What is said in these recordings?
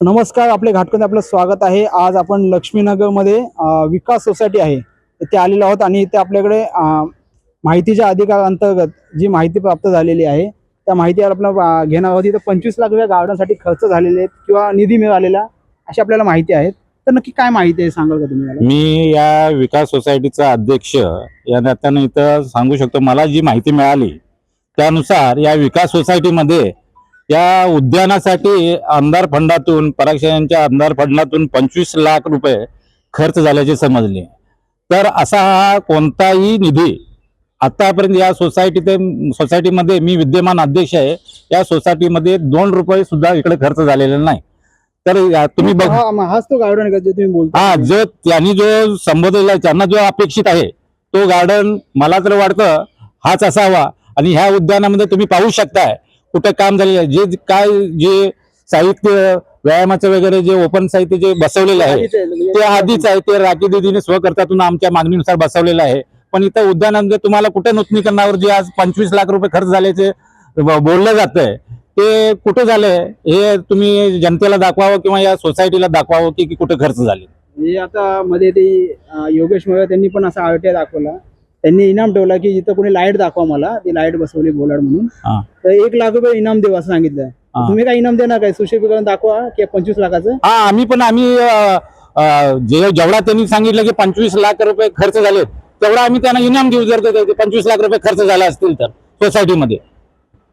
नमस्कार आपले घाटकोंदे आपलं स्वागत आहे. आज आपण लक्ष्मीनगरमध्ये विकास सोसायटी आहे. इथे आलेलो आहोत आणि इथे आपल्याकडे माहितीच्या अधिकार अंतर्गत जी माहिती प्राप्त झालेली आहे त्या माहितीवर आपण घेणार आहोत. इथं पंचवीस लाख रुपये गार्डनसाठी खर्च झालेले आहेत किंवा निधी मिळालेला अशी आपल्याला माहिती आहेत तर नक्की काय माहिती आहे सांगाल का तुम्ही मी या विकास सोसायटीचा अध्यक्ष या नात्यानं इथं सांगू शकतो. मला जी माहिती मिळाली त्यानुसार या विकास सोसायटीमध्ये या उद्यानासाठी आमदार फंडातून पराक्षयांच्या आमदार फंडातून पंचवीस लाख रुपये खर्च झाल्याचे समजले. तर असा हा कोणताही निधी आतापर्यंत या सोसायटी सोसायटीमध्ये मी विद्यमान अध्यक्ष आहे या सोसायटीमध्ये दोन रुपये सुद्धा इकडे खर्च झालेले नाही. तर तुम्ही हाच तो गार्डन का तुम्ही बोलता? हा जो त्यांनी जो संबोधलेला आहे, त्यांना जो अपेक्षित आहे तो गार्डन मला तर वाटतं हाच असावा. आणि ह्या उद्यानामध्ये तुम्ही पाहू शकताय कुठं काम झालेलं आहे? जे काय जे साहित्य व्यायामाचं वगैरे जे ओपन साहित्य जे बसवलेलं आहे आहे, म्हणजे- ते आधीच आहे. ते राखी दिदीने स्वकर्तातून आमच्या मागणीनुसार बसवलेलं आहे. पण इथं उद्यानामध्ये तुम्हाला कुठे नूतनीकरणावर जे आज पंचवीस लाख रुपये खर्च झाल्याचे बोललं जातंय ते कुठे झालंय? हे तुम्ही जनतेला दाखवावं किंवा या सोसायटीला दाखवावं की कुठे खर्च झाले? आता मध्ये ते योगेश मोरे त्यांनी पण असा आरटीआय दाखवला. त्यांनी इनाम ठेवला की जिथं कोणी लाइट दाखवा मला ती लाइट बसवली बोलाड म्हणून. तर एक लाख रुपये इनाम देऊ असं सांगितलं. तुम्ही काय इनाम देणार काय? सुशोभीकरण दाखवा की पंचवीस लाखाचं? हा आम्ही पण आम्ही जे जेवढा त्यांनी सांगितलं की पंचवीस लाख रुपये खर्च झाले तेवढा आम्ही त्यांना इनाम देऊ जर पंचवीस लाख रुपये खर्च झाला असतील तर सोसायटीमध्ये.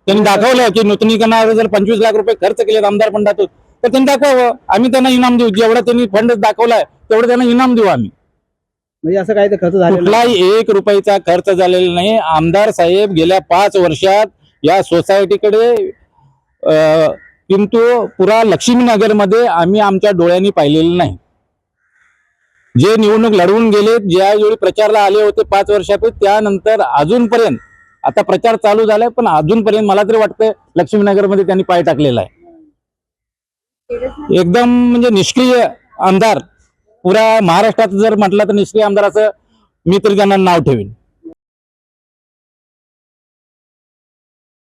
त्यांनी दाखवलं की नूतनीकरणावर जर पंचवीस लाख रुपये खर्च केले आमदार फंडातून तर त्यांनी दाखवावं. आम्ही त्यांना इनाम देऊ. जेवढा त्यांनी फंड दाखवलाय तेवढं त्यांना इनाम देऊ आम्ही. म्हणजे असं काय तर खर्च झालेलं नाही. कुठलाही एक रुपयाचा खर्च झालेला नाही. आमदार साहेब गेल्या पाच वर्षात या सोसायटीकडे अ, किंतु पुरा लक्ष्मीनगरमध्ये आम्ही आमच्या डोळ्यांनी पाहिलेलं नाही. जे निवडणूक लढवून गेले ज्यावेळी प्रचारला आले होते पाच वर्षापूर्वी त्यानंतर अजूनपर्यंत आता प्रचार चालू झालाय पण अजूनपर्यंत मला तरी वाटतं लक्ष्मीनगरमध्ये त्यांनी पाय टाकलेला आहे. एकदम म्हणजे निष्क्रिय आमदार पुऱ्या महाराष्ट्रात जर म्हटलं तर निष्क्रिय आमदाराचं मी तरी त्यांना नाव ठेवीन.